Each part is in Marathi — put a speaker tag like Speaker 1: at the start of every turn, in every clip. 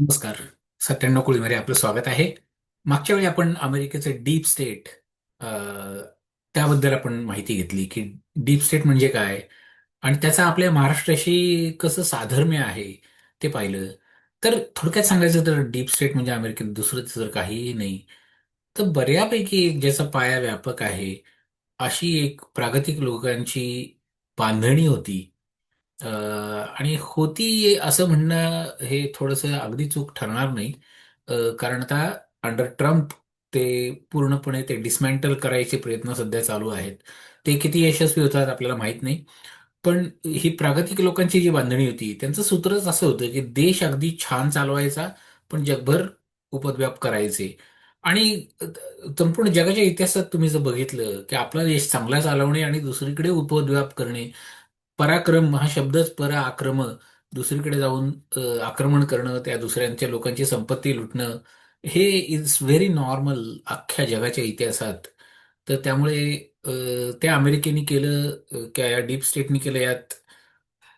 Speaker 1: नमस्कार. सत्त्याण्णव कुळीमध्ये आपलं स्वागत आहे. मागच्या वेळी आपण अमेरिकेचं डीप स्टेट त्याबद्दल आपण माहिती घेतली की डीप स्टेट म्हणजे काय? आणि त्याचा आपल्या महाराष्ट्राशी कसं साधर्म्य आहे ते पाहिलं. तर थोडक्यात सांगायचं तर डीप स्टेट म्हणजे अमेरिकेत दुसरं तिसरं काहीही नाही. तर बऱ्यापैकी एक ज्याचा पाया व्यापक आहे अशी एक प्रागतिक लोकांची बांधणी होती. आणि होती असं म्हणणं हे थोडंसं अगदी चूक ठरणार नाही. कारण आता अंडर ट्रम्प ते पूर्णपणे ते डिसमॅन्टल करायचे प्रयत्न सध्या चालू आहेत. ते किती यशस्वी होतात आपल्याला माहीत नाही. पण ही प्रागतिक लोकांची जी बांधणी होती त्यांचं सूत्रच असं होतं की देश अगदी छान चालवायचा पण जगभर उपद्व्याप करायचे. आणि संपूर्ण जगाच्या इतिहासात तुम्ही जर बघितलं की आपला देश चांगला चालवणे आणि दुसरीकडे उपद्व्याप करणे पराक्रम हा शब्दच पराक्रम. दुसरीकडे जाऊन आक्रमण करणं त्या दुसऱ्यांच्या लोकांची संपत्ती लुटणं हे इज व्हेरी नॉर्मल अख्ख्या जगाच्या इतिहासात. तर त्यामुळे त्या अमेरिकेने केलं किंवा या डीप स्टेटनी केलं यात.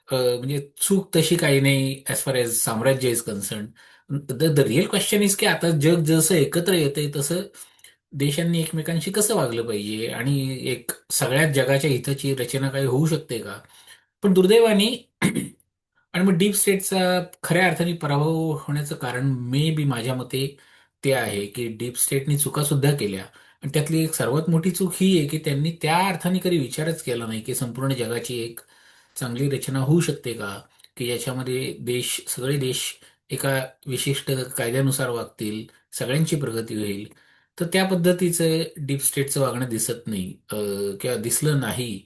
Speaker 1: म्हणजे चूक तशी काही नाही ॲज फार एज साम्राज्य is concern the the real question is की आता जग जसं एकत्र येतंय तसं देशांनी एकमेकांशी कसं वागलं पाहिजे? आणि एक सगळ्यात जगाच्या हिताची रचना काही होऊ शकते का? पण दुर्दैवाने आणि मग डीप स्टेटचा खऱ्या अर्थाने पराभव होण्याचं कारण मे बी माझ्या मते ते आहे की डीप स्टेटनी चुका सुद्धा केल्या. आणि त्यातली एक सर्वात मोठी चूक ही आहे की त्यांनी त्या अर्थाने कधी विचारच केला नाही की संपूर्ण जगाची एक चांगली रचना होऊ शकते का? की याच्यामध्ये देश सगळे देश एका विशिष्ट कायद्यानुसार वागतील सगळ्यांची प्रगती होईल. तर त्या पद्धतीचं डीप स्टेटचं वागणं दिसत नाही. किंवा दिसलं नाही.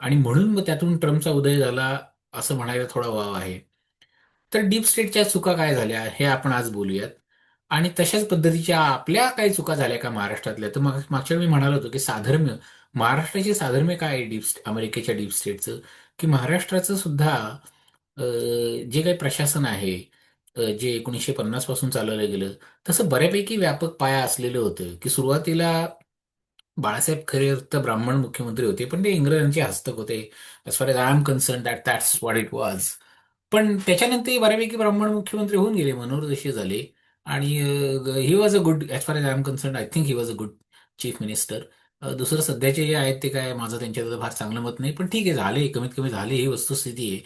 Speaker 1: आणि म्हणून मग त्यातून ट्रम्पचा उदय झाला असं म्हणायला थोडा वाव आहे. तर डीप स्टेटच्या चुका काय झाल्या हे आपण आज बोलूयात. आणि तशाच पद्धतीच्या आपल्या काही चुका झाल्या का महाराष्ट्रातल्या? तर मग मागच्या वेळी मी म्हणालो होतो की साधर्म्य महाराष्ट्राची साधर्म्य काय आहे डीप अमेरिकेच्या डीप स्टेटचं? की महाराष्ट्राचं सुद्धा जे काही प्रशासन आहे जे एकोणीसशे पन्नासपासून चालवलं गेलं तसं बऱ्यापैकी व्यापक पाया असलेलं होतं. की सुरुवातीला बाळासाहेब खरे तर ब्राह्मण मुख्यमंत्री होते पण ते इंग्रजांचे हस्तक होते. As far as I am concern that that's what it was पण त्याच्यानंतर बऱ्यापैकी ब्राह्मण मुख्यमंत्री होऊन गेले मनोहर जोशी झाले. आणि he was a good as far as I am concern I think he was a good chief minister दुसरं सध्याचे जे आहेत ते काय माझं त्यांच्याबद्दल फार चांगलं मत नाही पण ठीक आहे झाले कमीत कमी झाले ही वस्तुस्थिती आहे.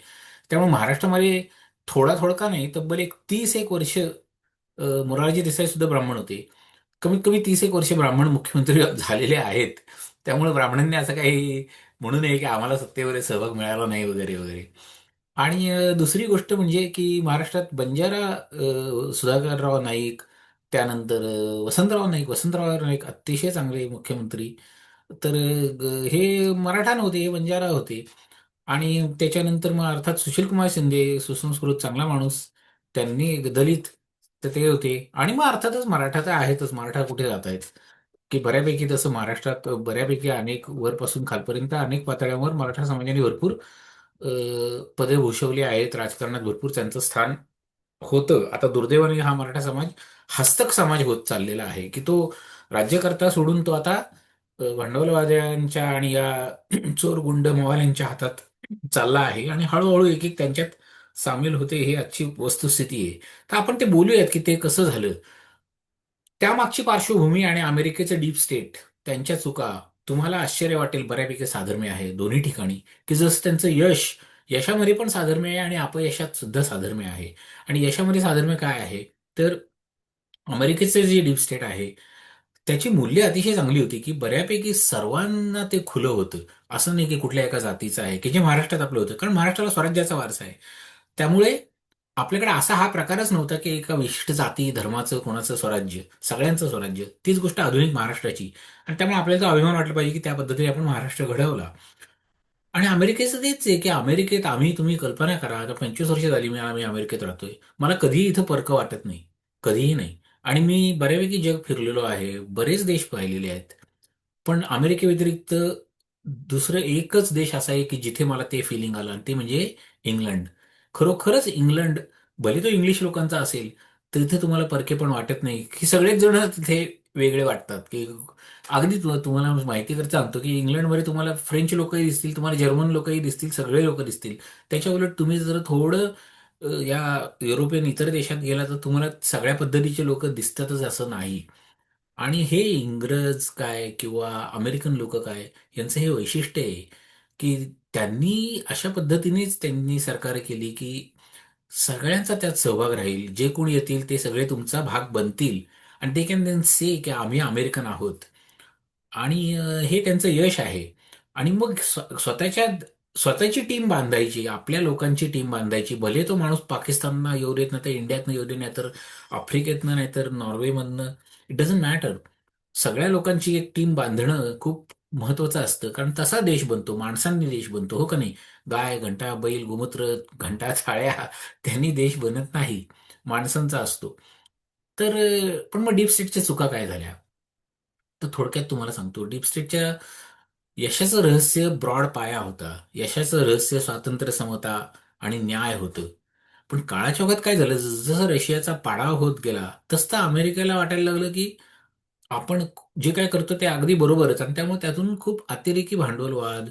Speaker 1: त्यामुळे महाराष्ट्रामध्ये थोडा थोडका नाही तब्बल एक तीस एक वर्ष मोरारजी देसाई सुद्धा ब्राह्मण होते. कमीत कमी तीस एक वर्ष ब्राह्मण मुख्यमंत्री झालेले आहेत. त्यामुळे ब्राह्मणांनी असं काही म्हणू नये की आम्हाला सत्तेवर सहभाग मिळाला नाही वगैरे वगैरे. आणि दुसरी गोष्ट म्हणजे की महाराष्ट्रात बंजारा सुधाकरराव नाईक त्यानंतर वसंतराव नाईक वसंतराव नाईक अतिशय चांगले मुख्यमंत्री. तर ग- हे मराठा नव्हते हे बंजारा होते. आणि त्याच्यानंतर मग अर्थात सुशीलकुमार शिंदे सुसंस्कृत चांगला माणूस त्यांनी एक दलित तर ते होते. आणि मग अर्थातच मराठा तर आहेतच. मराठा कुठे जात आहेत? की बऱ्यापैकी तसं महाराष्ट्रात बऱ्यापैकी अनेक वरपासून खालपर्यंत अनेक पातळ्यांवर मराठा समाजाने भरपूर पदे भूषवली आहेत. राजकारणात भरपूर त्यांचं स्थान होतं. आता दुर्दैवाने हा मराठा समाज हस्तक समाज होत चाललेला आहे की तो राज्यकर्ता सोडून तो आता भांडवलवाद्यांच्या आणि या चोर गुंड मोवाल्यांच्या हातात चालला आहे. आणि हळूहळू एक एक त्यांच्यात सामील होते हे आजची वस्तुस्थिती आहे. तर आपण ते बोलूयात की ते कसं झालं. त्यामागची पार्श्वभूमी आणि अमेरिकेचं डीप स्टेट त्यांच्या चुका तुम्हाला आश्चर्य वाटेल बऱ्यापैकी साधर्म्य आहे दोन्ही ठिकाणी की जसं त्यांचं यश यशामध्ये पण साधर्म्य आहे आणि अपयशात सुद्धा साधर्म्य आहे. आणि यशामध्ये साधर्म्य काय आहे? तर अमेरिकेचे जे डीप स्टेट आहे त्याची मूल्य अतिशय चांगली होती की बऱ्यापैकी सर्वांना ते खुलं होतं. असं नाही की कुठल्या एका जातीचं आहे की जे महाराष्ट्रात आपलं होतं कारण महाराष्ट्राला स्वराज्याचा वारसा आहे. त्यामुळे आपल्याकडे असा हा प्रकारच नव्हता की एका विशिष्ट जाती धर्माचं कोणाचं स्वराज्य सगळ्यांचं स्वराज्य तीच गोष्ट आधुनिक महाराष्ट्राची. आणि त्यामुळे आपल्याला अभिमान वाटला पाहिजे की त्या पद्धतीने आपण महाराष्ट्र घडवला. आणि अमेरिकेचं तेच आहे की अमेरिकेत आम्ही तुम्ही कल्पना करा आता पंचवीस वर्ष झाली मी आम्ही अमेरिकेत राहतोय. मला कधीही इथं पर्क वाटत नाही. कधीही नाही. आणि मी बऱ्यापैकी जग फिरलेलो आहे बरेच देश पाहिलेले आहेत. पण अमेरिकेव्यतिरिक्त दुसरं एकच देश असा आहे की जिथे मला ते फिलिंग आलं आणि ते म्हणजे इंग्लंड. खरोखरच इंग्लंड भले तो इंग्लिश लोकांचा असेल तर तिथे तुम्हाला परके पण वाटत नाही. की सगळेच जण तिथे वेगळे वाटतात. की अगदी तुम्हाला माहिती करता सांगतो की इंग्लंडमध्ये तुम्हाला फ्रेंच लोकही दिसतील तुम्हाला जर्मन लोकही दिसतील सगळे लोक दिसतील. त्याच्या उलट तुम्ही जर थोडं या युरोपियन इतर देशात गेला तर तुम्हाला सगळ्या पद्धतीचे लोक दिसतातच असं नाही. आणि हे इंग्रज काय किंवा अमेरिकन लोक काय यांचं हे वैशिष्ट्य आहे की त्यांनी अशा पद्धतीनेच त्यांनी सरकार केली की सगळ्यांचा त्यात सहभाग राहील. जे कोणी येतील ते सगळे तुमचा भाग बनतील. आणि दे कॅन देन से की आम्ही अमेरिकन आहोत. आणि हे त्यांचं यश आहे. आणि मग स्वतःच्या स्वतःची टीम बांधायची आपल्या लोकांची टीम बांधायची. भले तो माणूस पाकिस्तानना येऊ देत नाही तर इंडियातनं येऊ दे नाही तर आफ्रिकेतनं नाही तर नॉर्वेमधनं इट डझंट मॅटर सगळ्या लोकांची एक टीम बांधणं खूप महत्वाचं असतं. कारण तसा देश बनतो माणसांनी देश बनतो हो का नाही? गाय घंटा बैल गोमूत्र घंटा थाळ्या त्यांनी देश बनत नाही. माणसांचा असतो. तर पण मग डीप स्टेटच्या चुका काय झाल्या? तर थोडक्यात तुम्हाला सांगतो. डीप स्टेटच्या यशाचं रहस्य ब्रॉड पाया होता. यशाचं रहस्य स्वातंत्र्य समता आणि न्याय होतं. पण काळाच्या ओघात काय झालं? जसं रशियाचा पाडाव होत गेला तसं अमेरिकेला वाटायला लागलं की आपण जे काय करतो ते अगदी बरोबरच. आणि त्यामुळे त्यातून खूप अतिरेकी भांडवलवाद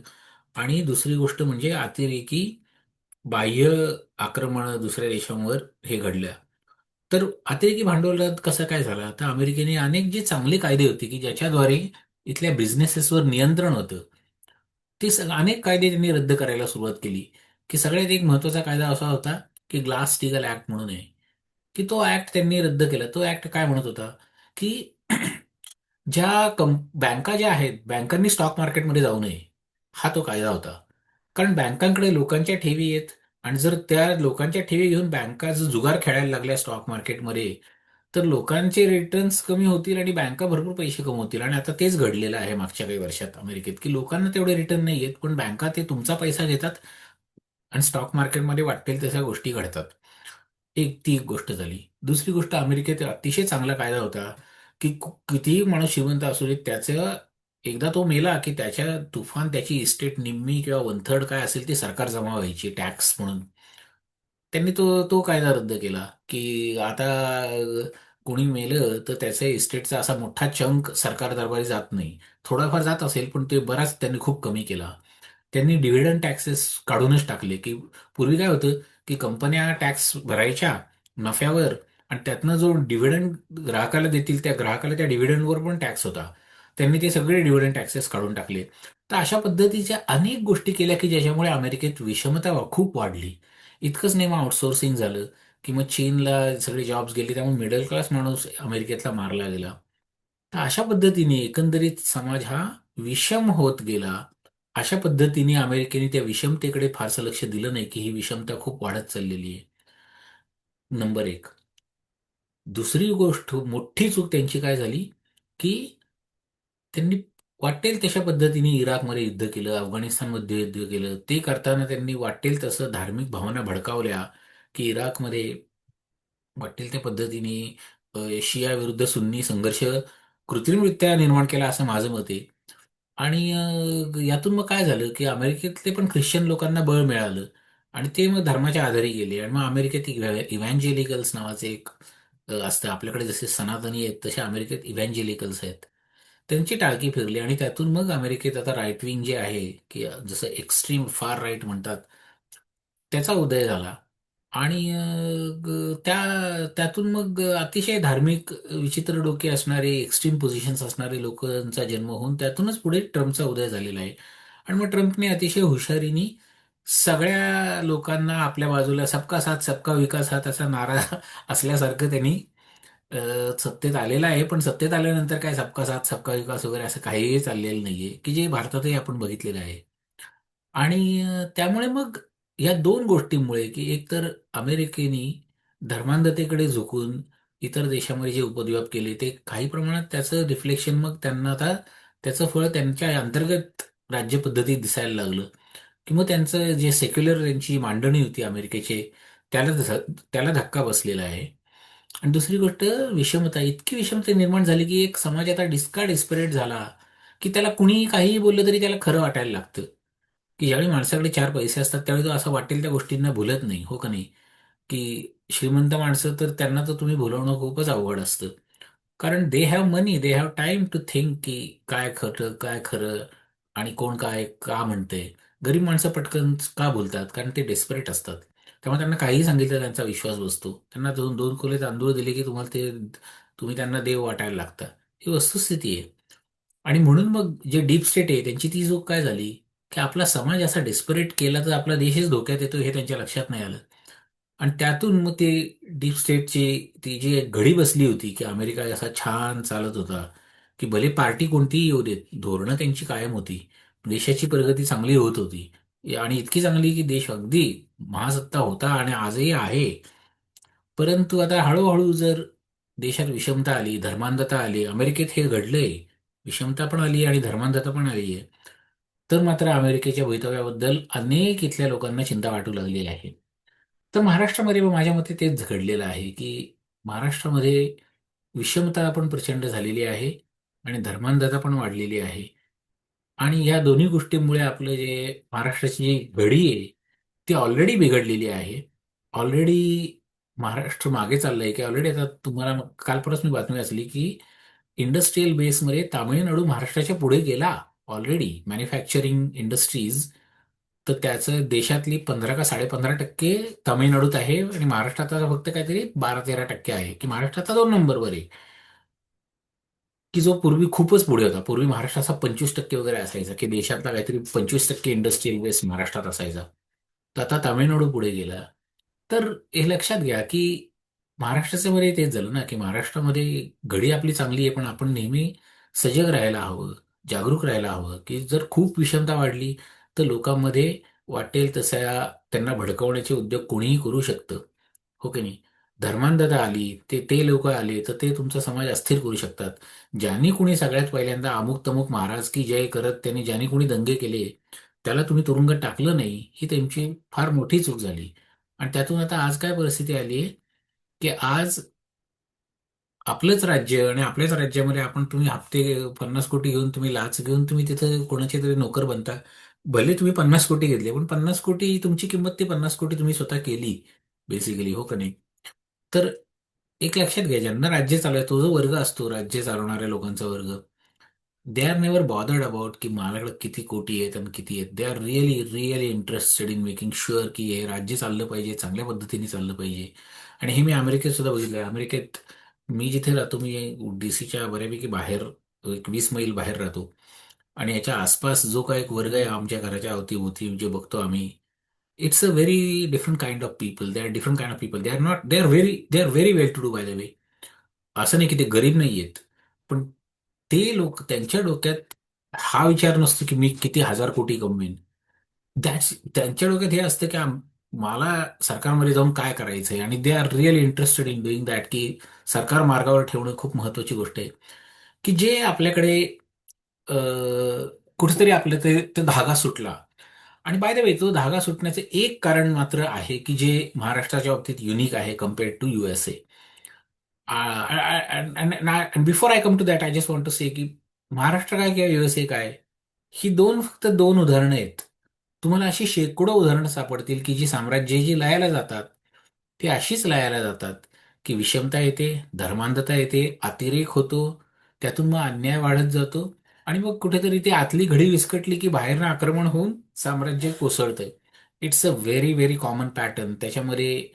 Speaker 1: आणि दुसरी गोष्ट म्हणजे अतिरेकी बाह्य आक्रमण दुसऱ्या देशांवर हे घडलं. तर अतिरेकी भांडवलात कसं काय झालं? तर अमेरिकेने अनेक जे चांगले कायदे होते की ज्याच्याद्वारे इथल्या बिझनेसेसवर नियंत्रण होतं ते सग- अनेक कायदे त्यांनी रद्द करायला सुरुवात केली. की सगळ्यात एक महत्त्वाचा कायदा असा होता की ग्लास स्टीगल ऍक्ट म्हणून आहे. की तो ऍक्ट त्यांनी रद्द केला. तो ऍक्ट काय म्हणत होता? की ज्या कं बँका ज्या आहेत बँकांनी स्टॉक मार्केटमध्ये जाऊ नये हा तो कायदा होता. कारण बँकांकडे लोकांच्या ठेवी आहेत आणि जर त्या लोकांच्या ठेवी घेऊन बँका जर जुगार खेळायला लागल्या स्टॉक मार्केटमध्ये तर लोकांचे रिटर्न्स कमी होतील आणि बँका भरपूर पैसे कमवतील. आणि आता तेच घडलेलं आहे मागच्या काही वर्षात अमेरिकेत की लोकांना तेवढे रिटर्न नाही आहेत पण बँका ते तुमचा पैसा घेतात आणि स्टॉक मार्केटमध्ये वाटेल तशा गोष्टी घडतात. एक ती एक गोष्ट झाली. दुसरी गोष्ट अमेरिकेत अतिशय चांगला कायदा होता. की कितीही माणूस श्रीमंत असू दे त्याचं एकदा तो मेला की त्याच्या तुफान त्याची इस्टेट निम्मी किंवा वन थर्ड काय असेल ते सरकार जमा व्हायची टॅक्स म्हणून. त्यांनी तो तो कायदा रद्द केला की आता कोणी मेलं तर त्याच्या इस्टेटचा असा मोठा चंक सरकार दरबारी जात नाही. थोडाफार जात असेल पण ते बराच त्यांनी खूप कमी केला. त्यांनी डिव्हिडंड टॅक्सेस काढूनच टाकले की पूर्वी काय होतं की कंपन्या टॅक्स भरायच्या नफ्यावर आणि त्यातनं जो डिव्हिडंड ग्राहकाला देतील त्या ग्राहकाला त्या डिव्हिडंडवर पण टॅक्स होता. त्यांनी ते सगळे डिव्हिडंड टॅक्सेस काढून टाकले. तर अशा पद्धतीच्या अनेक गोष्टी केल्या की ज्याच्यामुळे अमेरिकेत विषमता खूप वाढली. इतकंच नाही मग आउटसोर्सिंग झालं की मग चीनला सगळे जॉब्स गेले त्यामुळे मिडल क्लास माणूस अमेरिकेतला मारला गेला. तर अशा पद्धतीने एकंदरीत समाज हा विषम होत गेला. अशा पद्धतीने अमेरिकेने त्या विषमतेकडे फारसं लक्ष दिलं नाही की ही विषमता खूप वाढत चाललेली आहे. नंबर एक. दुसरी गोष्ट मोठी चूक त्यांची काय झाली? की त्यांनी वाटेल तशा पद्धतीने इराकमध्ये युद्ध केलं अफगाणिस्तानमध्ये युद्ध केलं. ते करताना त्यांनी वाटेल तसं धार्मिक भावना भडकावल्या की इराकमध्ये वाटेल त्या पद्धतीने शिया विरुद्ध सुन्नी संघर्ष कृत्रिमरित्या निर्माण केला असं माझं मत आहे. आणि यातून मग काय झालं की अमेरिकेतले पण ख्रिश्चन लोकांना बळ मिळालं आणि ते मग धर्माच्या आधारे गेले आणि मग अमेरिकेत इव्हॅन्जेलिकल्स नावाचे एक असतं. आपल्याकडे जसे सनातनी आहेत तसे अमेरिकेत इव्हॅन्जेलिकल्स आहेत. त्यांची टाळकी फिरली आणि त्यातून मग अमेरिकेत आता राईट विंग जे आहे की जसं एक्स्ट्रीम फार राईट म्हणतात त्याचा उदय झाला. आणि त्या त्यातून मग अतिशय धार्मिक विचित्र डोके असणारे एक्स्ट्रीम पोझिशन्स असणारे लोकांचा जन्म होऊन त्यातूनच पुढे ट्रम्पचा उदय झालेला आहे. आणि मग ट्रम्पने अतिशय हुशारीने सगळ्या लोकांना आपल्या बाजूला सबका साथ सबका विकास हा त्याचा नारा असल्यासारखं त्यांनी अ, सत्तेत आलेला आहे. पण सत्तेत आल्यानंतर काय सबका साथ सबका विकास वगैरे असं काहीही चाललेलं नाहीये की जे भारतातही आपण बघितलेलं आहे. आणि अ, त्यामुळे मग या दोन गोष्टींमुळे की एकतर अमेरिकेने धर्मांधतेकडे झुकून इतर देशामध्ये जे उपद्व्याप केले ते काही प्रमाणात त्याचं रिफ्लेक्शन मग त्यांना आता त्याचं फळ त्यांच्या अंतर्गत राज्यपद्धतीत दिसायला लागलं. की मग त्यांचं जे सेक्युलर त्यांची मांडणी होती अमेरिकेचे त्याला त्याला धक्का बसलेला आहे. आणि दुसरी गोष्ट विषमता. इतकी विषमता निर्माण झाली की एक समाज आता डिस्का डिस्परेट झाला की त्याला कुणीही काहीही बोललं तरी त्याला खरं वाटायला लागतं. की ज्यावेळी माणसाकडे चार पैसे असतात त्यावेळी तो असं वाटेल त्या गोष्टींना भुलत नाही हो का नाही? की श्रीमंत माणसं तर त्यांना तर तुम्ही भुलवणं खूपच अवघड असतं. कारण they have money they have time to think की काय खरं काय खरं आणि कोण काय का म्हणतंय. गरीब माणसं पटकन का बोलतात? कारण ते डेस्परेट असतात. त्यामुळे त्यांना काहीही सांगितलं त्यांचा विश्वास बसतो. त्यांना दोन दोन खोले तांदूळ दिले की तुम्हाला ते तुम्ही त्यांना देव वाटायला लागता. ही वस्तुस्थिती आहे. आणि म्हणून मग जे डीप स्टेट आहे त्यांची ती चूक काय झाली? की आपला समाज असा डेस्परेट केला तर आपला देशच धोक्यात येतो हे त्यांच्या लक्षात नाही आलं. आणि त्यातून मग ते डीप स्टेटची ती जी घडी बसली होती की अमेरिका असा छान चालत होता की भले पार्टी कोणतीही येऊ देत धोरणं त्यांची कायम होती देशाची प्रगती चांगली होत होती. आणि इतकी चांगली की देश अगदी महासत्ता होता आणि आजही आहे. परंतु आता हळूहळू जर देशात विषमता आली धर्मांधता आली अमेरिकेत हे घडलंय विषमता पण आली आणि धर्मांधता पण आली आहे तर मात्र अमेरिकेच्या भवितव्याबद्दल अनेक इथल्या लोकांना चिंता वाटू लागली आहे. तर महाराष्ट्रामध्ये माझ्या मते तेच घडलेलं आहे की महाराष्ट्रामध्ये विषमता पण प्रचंड झालेली आहे आणि धर्मांधता पण वाढलेली आहे. आणि या दोन्ही गोष्टींमुळे आपलं जे महाराष्ट्राची जी घडी आहे ती ऑलरेडी बिघडलेली आहे. ऑलरेडी महाराष्ट्र मागे चाललंय की ऑलरेडी आता तुम्हाला काल परत मी बातमी वाचली की इंडस्ट्रीयल बेसमध्ये तामिळनाडू महाराष्ट्राच्या पुढे गेला ऑलरेडी मॅन्युफॅक्चरिंग इंडस्ट्रीज तर त्याचं देशातली पंधरा का साडेपंधरा टक्के तामिळनाडूत आहे आणि महाराष्ट्रात फक्त काहीतरी बारा तेरा टक्के आहे. की महाराष्ट्राचा दोन नंबरवर आहे. की जो पूर्वी खूपच पुढे होता. पूर्वी महाराष्ट्राचा पंचवीस टक्के वगैरे असायचा की देशातला काहीतरी पंचवीस टक्के इंडस्ट्रियल वेस्ट महाराष्ट्रात असायचा. तर आता तामिळनाडू पुढे गेला. तर हे लक्षात घ्या की महाराष्ट्राच्या मध्ये तेच झालं ना की महाराष्ट्रामध्ये घडी आपली चांगली आहे पण आपण नेहमी सजग राहायला हवं जागरूक राहायला हवं की जर खूप विषमता वाढली तर लोकांमध्ये वाटेल तसा त्यांना भडकवण्याचे उद्योग कोणीही करू शकतं. हो की नाही? धर्मांधता आली ते ते लोक आले तर ते तुमचा समाज अस्थिर करू शकतात. ज्यांनी कुणी सगळ्यात पहिल्यांदा अमुक तमुक महाराज की जय करत त्यांनी ज्यांनी कुणी दंगे केले त्याला तुम्ही तुरुंगात टाकलं नाही ही त्यांची फार मोठी चूक झाली. आणि त्यातून आता आज काय परिस्थिती आली आहे? की आज आपलंच राज्य आणि आपल्याच राज्यामध्ये आपण तुम्ही हप्ते पन्नास कोटी घेऊन तुम्ही लाच घेऊन तुम्ही तिथं कोणाचे तरी नोकर बनता. भले तुम्ही पन्नास कोटी घेतले पण पन्नास कोटी तुमची किंमत ती पन्नास कोटी तुम्ही स्वतः केली बेसिकली हो का नाही? तर एक लक्षात घ्या ज्यांना राज्य चालवाय तो जो वर्ग असतो राज्य चालवणाऱ्या लोकांचा वर्ग they are never bothered about की माझ्याकडे किती कोटी आहेत आणि किती आहेत. They are really really interested in making sure की हे राज्य चाललं पाहिजे चांगल्या पद्धतीने चाललं पाहिजे. आणि हे मी अमेरिकेत सुद्धा बघितलं अमेरिकेत मी जिथे राहतो मी डी सीच्या बऱ्यापैकी बाहेर एक वीस मैल बाहेर राहतो. आणि याच्या आसपास जो काही एक वर्ग आहे आमच्या घराच्या अवतीभोवती जे बघतो आम्ही it's a very different kind of people They are different kind of people They are not They are very They are very well to do by the way असं नाही की ते गरीब नाही आहेत पण ते लोक त्यांच्या डोक्यात हा विचार नसतो की मी किती हजार कोटी कमवीन. दॅट्स त्यांच्या डोक्यात हे असतं की मला सरकारमध्ये जाऊन काय करायचंय? आणि they are real interested in doing that की सरकार मार्गावर ठेवणं खूप महत्वाची गोष्ट आहे. की जे आपल्याकडे कुठेतरी आपल्या ते ते धागा सुटला. आणि बाय द वे तो धागा सुटण्याचं एक कारण मात्र आहे की जे महाराष्ट्राच्या बाबतीत युनिक आहे compared to USA before I come to that I just want to say की महाराष्ट्र काय किंवा युएसए काय ही दोन फक्त दोन उदाहरणं आहेत. तुम्हाला अशी शेकडो उदाहरणं सापडतील की जी साम्राज्य जी लयाला जातात ती अशीच लयाला जातात की विषमता येते धर्मांधता येते अतिरेक होतो त्यातून मग अन्याय वाढत जातो. आणि मग कुठेतरी ती आतली घडी विस्कटली की बाहेरनं आक्रमण होऊन साम्राज्य कोसळतंय. It's a very very common pattern त्याच्यामध्ये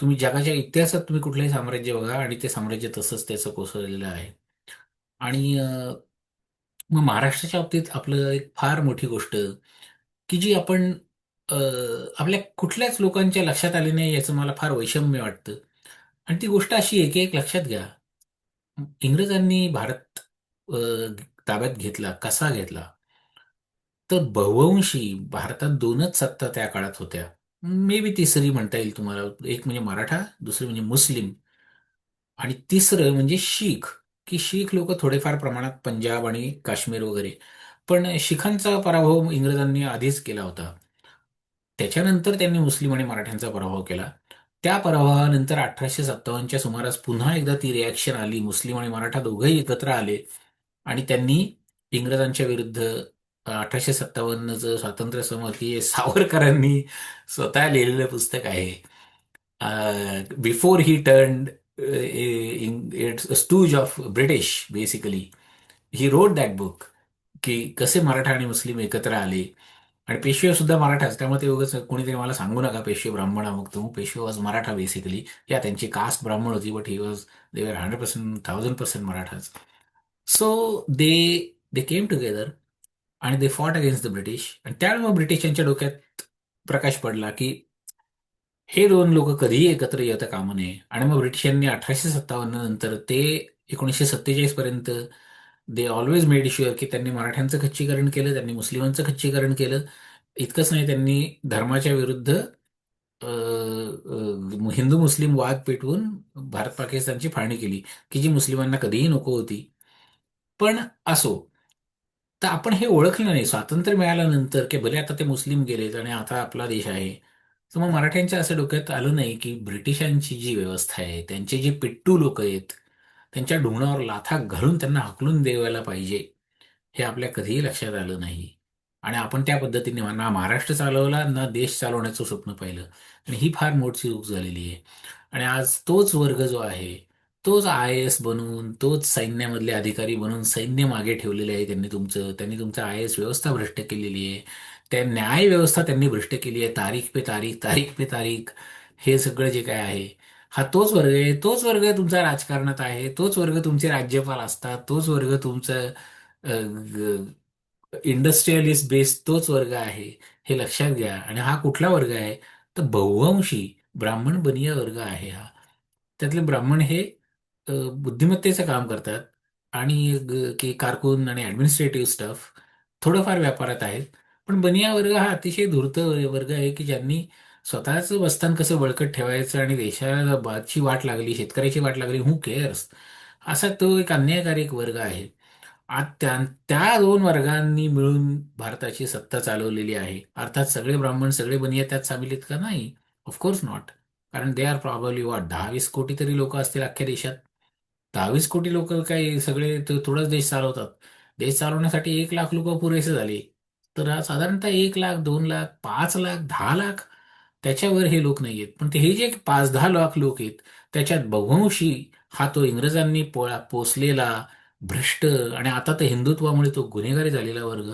Speaker 1: तुम्ही जगाच्या इतिहासात तुम्ही कुठलंही साम्राज्य बघा आणि ते साम्राज्य तसंच त्याचं कोसळलेलं आहे. आणि मग महाराष्ट्राच्या बाबतीत आपलं एक फार मोठी गोष्ट की जी आपण आपल्या कुठल्याच लोकांच्या लक्षात आली नाही याचं मला फार वैषम्य वाटतं. आणि ती गोष्ट अशी आहे की एक लक्षात घ्या. इंग्रजांनी भारत ताब्यात घेतला कसा घेतला? तर बहुवंशी भारतात दोनच सत्ता त्या काळात होत्या. मे बी तिसरी म्हणता येईल तुम्हाला. एक म्हणजे मराठा दुसरी म्हणजे मुस्लिम आणि तिसरं म्हणजे शीख. की शीख लोक थोडेफार प्रमाणात पंजाब आणि काश्मीर वगैरे. पण शिखांचा पराभव इंग्रजांनी आधीच केला होता. त्याच्यानंतर त्यांनी मुस्लिम आणि मराठ्यांचा पराभव केला. त्या पराभवानंतर अठराशे सत्तावन्नच्या सुमारास पुन्हा एकदा ती रिॲक्शन आली. मुस्लिम आणि मराठा दोघंही एकत्र आले. आणि त्यांनी इंग्रजांच्या विरुद्ध अठराशे सत्तावन्नचं स्वातंत्र्य समर हे सावरकरांनी स्वतः लिहिलेलं पुस्तक आहे. Before he turn stooges of British basically. He wrote that book की कसे मराठा आणि मुस्लिम एकत्र आले. आणि पेशवे सुद्धा मराठाच त्यामुळे ते उगाच कोणीतरी मला सांगू नका पेशवे ब्राह्मण मग तू पेशवे वॉज मराठा बेसिकली या त्यांची कास्ट ब्राह्मण होती but he was they were hundred percent thousand percent मराठाच. So they they came together आणि they fought against the British आणि त्यामुळे मग ब्रिटिशांच्या डोक्यात प्रकाश पडला की हे दोन लोक कधीही एकत्र येता कामा नये आणि मग ब्रिटिशांनी अठराशे सत्तावन्न नंतर ते एकोणीसशे सत्तेचाळीस पर्यंत दे ऑलवेज मेड शुअर की त्यांनी मराठ्यांचं खच्चीकरण केलं त्यांनी मुस्लिमांचं खच्चीकरण केलं. इतकंच नाही त्यांनी धर्माच्या विरुद्ध हिंदू मुस्लिम वाद पेटवून भारत पाकिस्तानची फाळणी केली की जी मुस्लिमांना कधीही नको होती. पण असो. तर आपण हे ओळखलं नाही. स्वातंत्र्य मिळाल्यानंतर की भले आता ते मुस्लिम गेलेत आणि आता आपला देश आहे. तर मग मराठ्यांच्या असं डोक्यात आलं नाही की ब्रिटिशांची जी व्यवस्था आहे त्यांचे जे पिट्टू लोक आहेत त्यांच्या ढुंगणावर लाथा घालून त्यांना हकलून द्यायला पाहिजे हे आपल्या कधीही लक्षात आलं नाही. आणि आपण त्या पद्धतीने ना महाराष्ट्र चालवला ना देश चालवण्याचं स्वप्न पाहिलं. आणि ही फार मोठी चूक झालेली आहे. आणि आज तोच वर्ग जो आहे तोच आय एस बनवून तोच सैन्यामधले अधिकारी बनवून सैन्य मागे ठेवलेले आहे त्यांनी तुमचं. त्यांनी तुमचं आय एस व्यवस्था भ्रष्ट केलेली आहे. त्या न्याय व्यवस्था त्यांनी भ्रष्ट केली आहे तारीख पे तारीख तारीख पे तारीख. हे सगळं जे काय आहे हा तोच वर्ग आहे. तोच वर्ग तुमचा राजकारणात आहे. तोच वर्ग तुमचे राज्यपाल असतात. तोच वर्ग तुमचं इंडस्ट्रियलिस्ट बेस तोच वर्ग आहे. हे लक्षात घ्या. आणि हा कुठला वर्ग आहे? तर बहुवंशी ब्राह्मण बनिया वर्ग आहे हा. त्यातले ब्राह्मण हे अ, बुद्धिमत्तेचं काम करतात आणि ग- की कारकून आणि ॲडमिनिस्ट्रेटिव्ह स्टफ थोडंफार व्यापारात आहेत. पण बनिया वर्ग हा अतिशय धूर्त वर्ग आहे की ज्यांनी स्वतःचं बस्तान कसं बळकट ठेवायचं आणि देशाला बादची वाट लागली शेतकऱ्याची वाट लागली हू केअर्स असा तो एक अन्यायकारी एक वर्ग आहे. आज त्या त्या दोन वर्गांनी मिळून भारताची सत्ता चालवलेली आहे. अर्थात सगळे ब्राह्मण सगळे बनिया त्यात सामील आहेत का? नाही. ऑफकोर्स नॉट कारण दे आर प्रॉब्ली वॉट दहा वीस कोटी तरी लोक असतील अख्ख्या देशात. दहावीस कोटी लोक काही सगळे तो थोडाच देश चालवतात. देश चालवण्यासाठी एक लाख लोक पुरेसे झाले. तर आज साधारणतः एक लाख दोन लाख पाच लाख दहा लाख त्याच्यावर हे लोक नाही आहेत पण ते हे जे पाच दहा लाख लोक आहेत त्याच्यात बहुंशी हा तो इंग्रजांनी पोळा पोसलेला भ्रष्ट आणि आता तर हिंदुत्वामुळे तो गुन्हेगारी झालेला वर्ग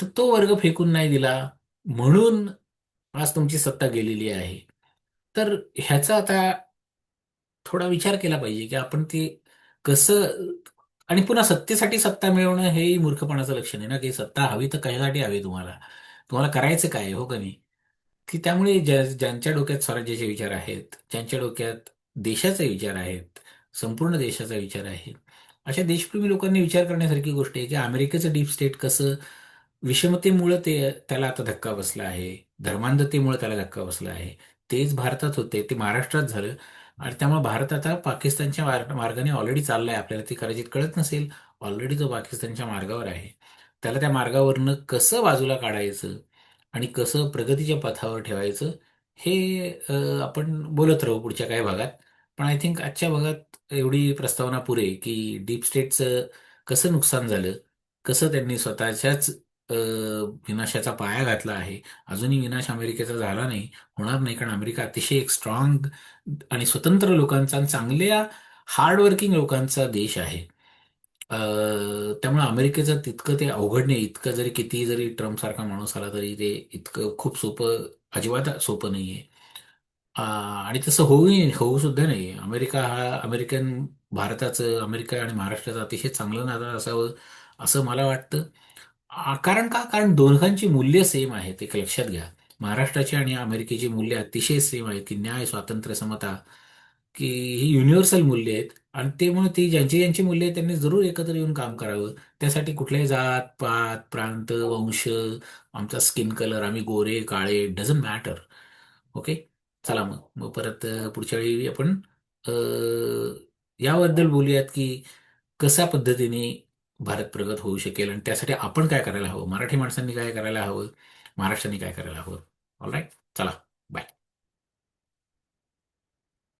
Speaker 1: तर तो वर्ग फेकून नाही दिला. म्हणून आज तुमची सत्ता गेलेली आहे. तर ह्याचा आता थोडा विचार केला पाहिजे की आपण ते कसं आणि पुन्हा सत्तेसाठी सत्ता मिळवणं हेही मूर्खपणाचं लक्षण आहे ना की सत्ता हवी तर कशासाठी हवी तुम्हाला? तुम्हाला करायचं काय हो का नाही? की त्यामुळे ज्या ज्यांच्या डोक्यात स्वराज्याचे विचार आहेत ज्यांच्या डोक्यात देशाचे विचार आहेत संपूर्ण देशाचा विचार आहे अशा देशप्रेमी लोकांनी विचार करण्यासारखी गोष्ट आहे की अमेरिकेचं डीप स्टेट कसं विषमतेमुळे ते त्याला आता धक्का बसला आहे धर्मांधतेमुळे त्याला धक्का बसला आहे. तेच भारतात होते ते महाराष्ट्रात झालं. आणि त्यामुळे भारत आता पाकिस्तानच्या मार्ग- मार्गाने ऑलरेडी चाललाय आपल्याला ते कदाचित कळत नसेल. ऑलरेडी तो पाकिस्तानच्या मार्गावर आहे. त्याला त्या मार्गावरनं कसं बाजूला काढायचं आणि कसं प्रगतीच्या पथावर ठेवायचं हे आपण बोलत राहू पुढच्या काही भागात. पण आय थिंक आजच्या भागात एवढी प्रस्तावना पुरे की डीप स्टेटचं कसं नुकसान झालं कसं त्यांनी स्वतःच्याच अ, विनाशाचा पाया घातला आहे. अजूनही विनाश अमेरिकेचा झाला नाही होणार नाही कारण अमेरिका अतिशय एक स्ट्रॉंग आणि स्वतंत्र लोकांचा आणि चांगल्या हार्डवर्किंग लोकांचा देश आहे. अ, त्यामुळे अमेरिकेचं तितकं ते अवघड नाही. इतकं जरी कितीही जरी ट्रम्प सारखा माणूस आला तरी ते इतकं खूप सोपं अजिबात सोपं नाहीये. अ, आणि तसं होऊही होऊ सुद्धा नाही. अमेरिका हा अमेरिकन भारताचं अमेरिका आणि महाराष्ट्राचं अतिशय चांगलं नातं असावं असं मला वाटतं. आ, कारण का? कारण दोघांची मूल्य सेम आहेत एक लक्षात घ्या. महाराष्ट्राची आणि अमेरिकेची मूल्य अतिशय सेम आहेत की न्याय स्वातंत्र्य समता की ही युनिव्हर्सल मूल्य आहेत. आणि त्यामुळे ती ज्यांची ज्यांची मूल्य आहेत त्यांनी जरूर एकत्र येऊन काम करावं. त्यासाठी कुठल्याही जात पात प्रांत वंश आमचा स्किन कलर आम्ही गोरे काळे डझंट मॅटर ओके चला मग. मग परत अ, पुढच्या वेळी आपण अ, याबद्दल बोलूयात की कशा पद्धतीने भारत प्रगत होऊ शकेल आणि त्यासाठी आपण काय करायला हवं? मराठी माणसांनी काय करायला हवं? महाराष्ट्राने काय करायला हवं? ऑल राईट चला.